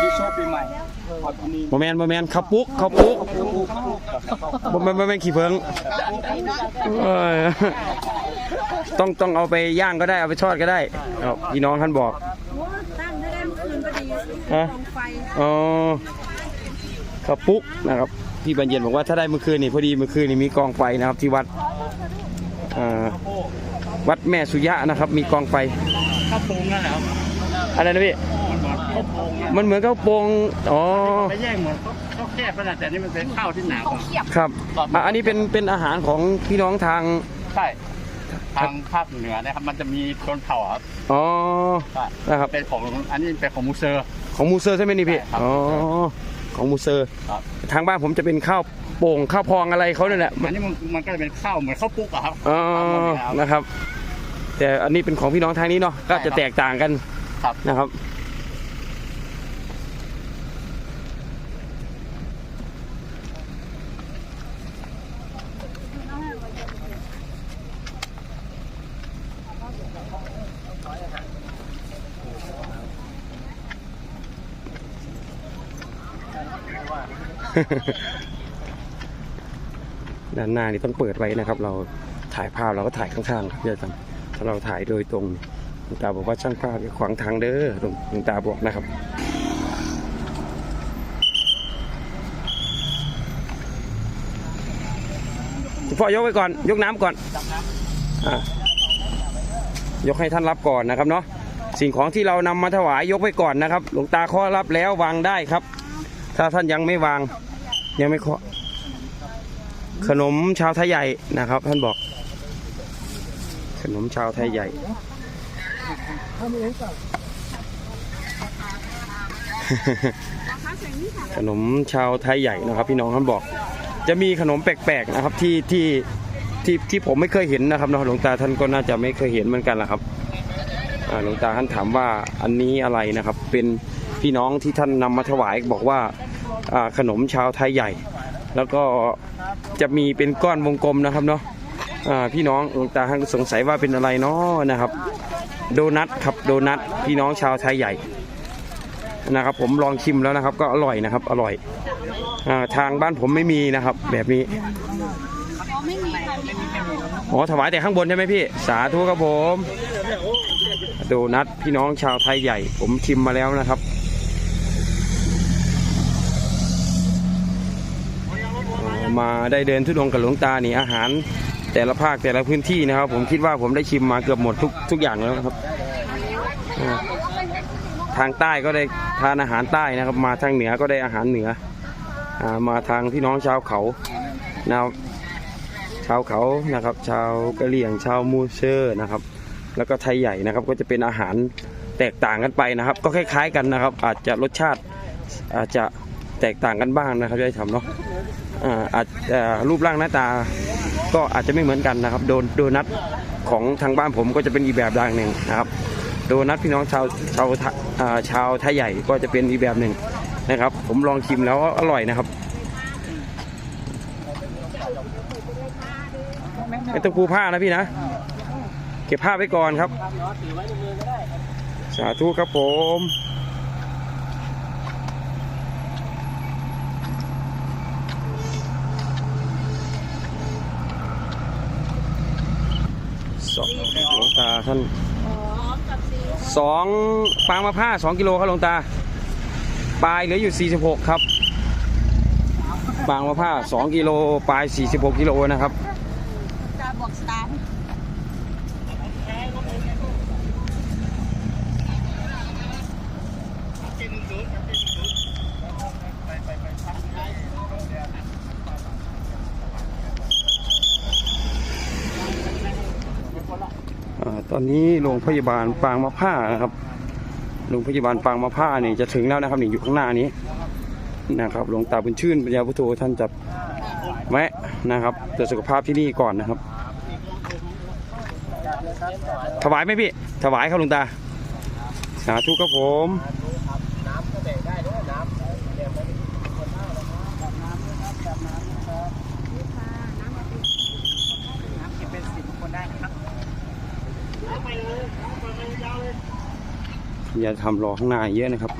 ดีโชคปีใหม่ขอบคุณนี่โมแมนโมแมนข้าวปุ๊กข้าวปุ๊กโมแมนโมแมนขี้เพิงเอ้ยต้องต้องเอาไปย่างก็ได้เอาไปทอดก็ได้เอาพี่น้องท่านบอกตั้งได้เมื่อคืนพอดีฮะอ๋อข้าวปุ๊กนะครับพี่บรรเย็นบอกว่าถ้าได้เมื่อคืนนี่พอดีเมื่อคืนนี่มีกองไฟนะครับที่วัดอ่าวัดแม่สุยะนะครับ มีกองไฟ ข้าวโพงนั่นแหละครับอะไรนะพี่ มันเหมือนข้าวโพงเนี่ยมันเหมือนข้าวโปงอ๋อ ไปแย่งเหมือนข้าวแคบขนาดแต่นี่มันเป็นข้าวที่หนากว่า ครับอะอันนี้เป็นเป็นอาหารของพี่น้องทาง ใช่ ทางภาคเหนือนะครับ มันจะมีชนเผ่าครับอ๋อ ใช่นะครับ เป็นของอันนี้เป็นของมูเซอร์ ของมูเซอร์ใช่ไหมนี่พี่ ใช่ครับอ๋อ ของมูเซอร์ ครับ ทางบ้านผมจะเป็นข้าวโป่งข้าวพองอะไรเขาเนี่ยแหละ อันนี้มันมันก็จะเป็นข้าวเหมือนข้าวปุ๊กอะครับอ๋อ ข้าวหมดเลยครับนะครับ แต่อันนี้เป็นของพี่น้องทางนี้เนาะก็ใช่ครัจะบแตกต่างกันครับ นะครับ ด้านหน้านี่ต้องเปิดไว้นะครับ เราถ่ายภาพเราก็ถ่ายข้างๆครับพี่อาจารย์ ถ้าเราถ่ายโดยตรงหลวงตาบอกว่าช่างภาพขวางทางเด้อหลวงตาบอกนะครับพ่อยกไว้ก่อน ยกน้ำก่อนอยกให้ท่านรับก่อนนะครับเนาะสิ่งของที่เรานำมาถวายยกไว้ก่อนนะครับ หลวงตาเคาะรับแล้ววางได้ครับ ถ้าท่านยังไม่วาง ยังไม่เคาะขนมชาวไทยใหญ่นะครับ ท่านบอก ขนมชาวไทยใหญ่ ขนมชาวไทยใหญ่นะครับ พี่น้องท่านบอก จะมีขนมแปลกๆนะครับที่ที่ที่ที่ผมไม่เคยเห็นนะครับเนาะหลวงตาท่านก็น่าจะไม่เคยเห็นเหมือนกันแหละครับอ่าหลวงตาท่านถามว่าอันนี้อะไรนะครับ เป็นพี่น้องที่ท่านนำมาถวายบอกว่าอ่าขนมชาวไทยใหญ่ แล้วก็จะมีเป็นก้อนวงกลมนะครับเนาะอ่า พี่น้องหลวงตาท่านสงสัยว่าเป็นอะไรเนาะนะครับ โดนัทครับโดนัทพี่น้องชาวไทยใหญ่นะครับ ผมลองชิมแล้วนะครับ ก็อร่อยนะครับ อร่อยอทางบ้านผมไม่มีนะครับ แบบนี้อ๋อถวายแต่ข้างบนใช่ไหมพี่ สาธุครับผมโดนัทพี่น้องชาวไทยใหญ่ ผมชิมมาแล้วนะครับมาได้เดินทุดงกับหลวงตานี่อาหาร แต่ละภาคแต่ละพื้นที่นะครับ ผมคิดว่าผมได้ชิมมาเกือบหมดทุกทุกอย่างแล้วครับ ทางใต้ก็ได้ทานอาหารใต้นะครับ มาทางเหนือก็ได้อาหารเหนืออมาทางพี่น้องชาวเขานะครับชาวเขานะครับ ชาวกะเหรี่ยงชาวมูเซอร์นะครับ แล้วก็ไทยใหญ่นะครับ ก็จะเป็นอาหารแตกต่างกันไปนะครับ ก็คล้าย ๆ กันนะครับ อาจจะรสชาติอาจจะแตกต่างกันบ้างนะครับได้ทำเนาะอาจจะรูปร่างหน้าตา ก็อาจจะไม่เหมือนกันนะครับ โดนโดนัทของทางบ้านผมก็จะเป็นอีกแบบอย่างหนึ่งนะครับ โดนัทพี่น้องชาวชาวชาวไทยใหญ่ก็จะเป็นอีกแบบหนึ่งนะครับ ผมลองชิมแล้วอร่อยนะครับไม่ต้องปูผ้านะพี่นะ เก็บผ้าไว้ก่อนครับ สาธุครับผม ตาท่านสองปางมะผ้าสองกิโลครับหลวงตา ปลายเหลืออยู่ 46 ครับ ปางมะผ้าสองกิโล ปลาย 46 กิโลนะครับ ตาบอกสตาร์ อ่าตอนนี้โรงพยาบาลปางมะผ้านะครับ โรงพยาบาลปางมะผ้านี่จะถึงแล้วนะครับนี่อยู่ข้างหน้านี้นะครับหลวงตาบุญชื่นปัญญาพุทโธท่านจะแวะนะครับตรวจสุขภาพที่นี่ก่อนนะครับ ถวายไหมพี่ ถวายครับหลวงตา สาธุครับผมเป็นสิบคนได้นะครับ อย่าทำรอข้างหน้าเยอะนะครับ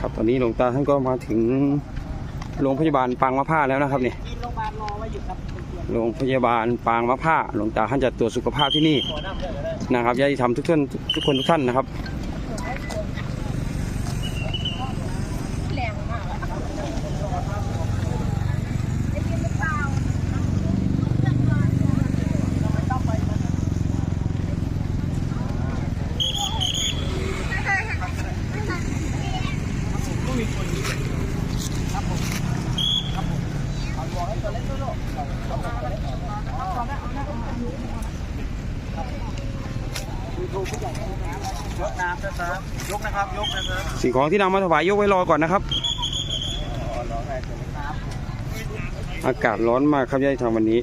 ครับตอนนี้หลวงตาท่านก็มาถึงโรงพยาบาลปางมะผ้าแล้วนะครับเนี่ยโรงพยาบาลปางมะผ้าหลวงตาท่านจะตรวจสุขภาพที่นี่นะครับญาติธรรมทุกท่านทุกคนทุกท่านนะครับ ยกน้ำนะครับยกนะครับยกนะครับสิ่งของที่นำมาถวายยกไว้รอก่อนนะครับ อากาศร้อนมากครับญาติธรรมวันนี้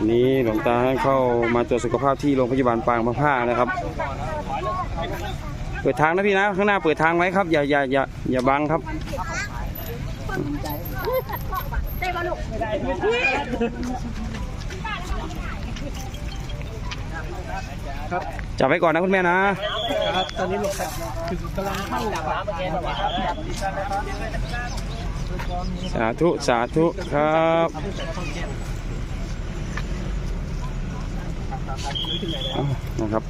นนี้หลวงตาให้เข้ามาตรวจสุขภาพที่โรงพยาบาลปางมะผ้านะครับ เปิดทางนะพี่นะ ข้างหน้าเปิดทางไว้ครับ อย่าอย่าอย่าอย่าบังครับ ได้ปะลูกจับไว้ก่อนนะคุณแม่นะครับตอนนี้ลงคือกำลังเข้าดับน้ำเมื่อกี้ครับสาธุสาธุครับนะครับ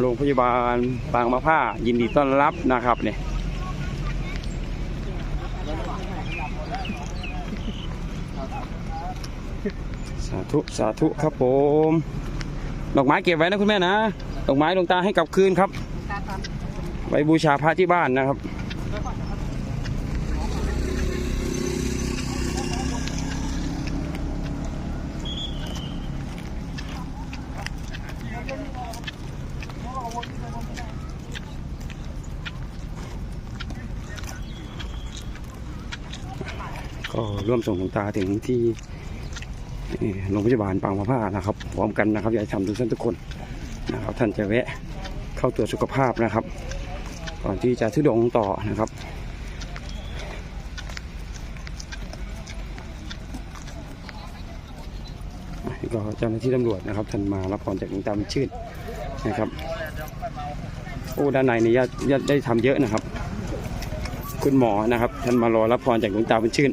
โรงพยาบาลปางมะผ้ายินดีต้อนรับนะครับเนี่ยาธุสาธุครับผม ดอกไม้เก็บไว้นะคุณแม่นะ ดอกไม้ดวงตาให้กลับคืนครับ ไว้บูชาพระที่บ้านนะครับก็ร่วมส่งหลวงตาถึงที่ โรงพยาบาลปางมะผ้านะครับ พร้อมกันนะครับอยากให้ทำทุกท่านทุกคนนะครับท่านจะแวะเข้าตรวจสุขภาพนะครับ ก่อนที่จะทุดงต่อนะครับก็เจ้าหน้าที่ตำรวจนะครับท่านมารับพรจากหลวงตาบุญชื่นนะครับ โอ้ด้านในนี่ญาติญาติได้ทำเยอะนะครับ คุณหมอนะครับ ท่านมารอรับพรจากหลวงตาบุญชื่น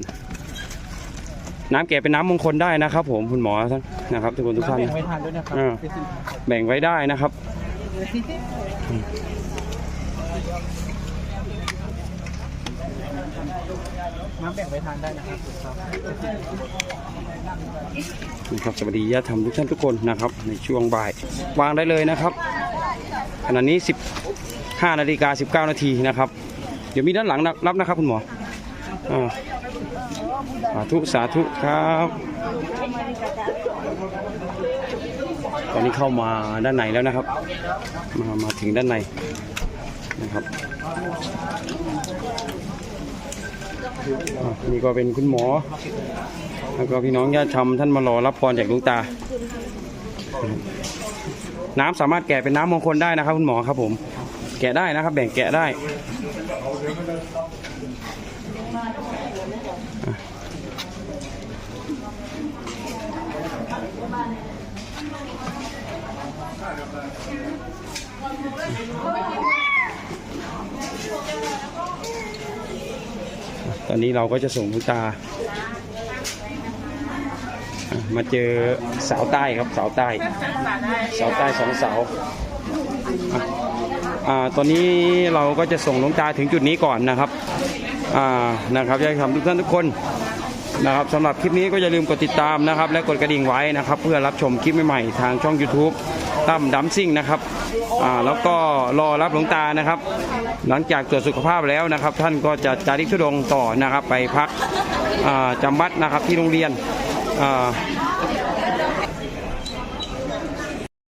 น้ำแก่เป็นน้ำมงคลได้นะครับ ผมคุณหมอท่านนะครับ ทุกคนทุกท่านแบ่งไว้ทานด้วยนะครับอ่าแบ่งไว้ได้นะครับน้ำแบ่งไว้ทานได้นะครับนะครับสวัสดีญาติธรรมทุกท่านทุกคนนะครับ ในช่วงบ่าย วางได้เลยนะครับขณะนี้ 15นาฬิกา19 นาทีนะครับ เดี๋ยวมีด้านหลังรับนะครับคุณหมออ่า สาธุสาธุครับ ตอนนี้เข้ามาด้านในแล้วนะครับ มามาถึงด้านในนะครับนี่ก็เป็นคุณหมอ แล้วก็พี่น้องญาติธรรมท่านมารอรับพรจากลวงตา น้ำสามารถแกะเป็นน้ำมงคลได้นะครับคุณหมอครับผม แกะได้นะครับ แบ่งแกะได้อะ ตอนนี้เราก็จะส่งหลวงตา มาเจอสาวใต้ครับสาวใต้ สาวใต้สองสาวอ่าตอนนี้เราก็จะส่งลงตาถึงจุดนี้ก่อนนะครับอ่านะครับอยากทำทุกท่านทุกคน นะครับสำหรับคลิปนี้ก็อย่าลืมกดติดตามนะครับ และกดกระดิ่งไว้นะครับ เพื่อรับชมคลิปใหม่ๆทางช่อง YouTube ตั้มดัมซิ่งนะครับอ่าแล้วก็รอรับหลวงตานะครับ หลังจากตรวจสุขภาพแล้วนะครับ ท่านก็จะจาริกทุดงต่อนะครับ ไปพักอ่าจำวัดนะครับที่โรงเรียนอ่า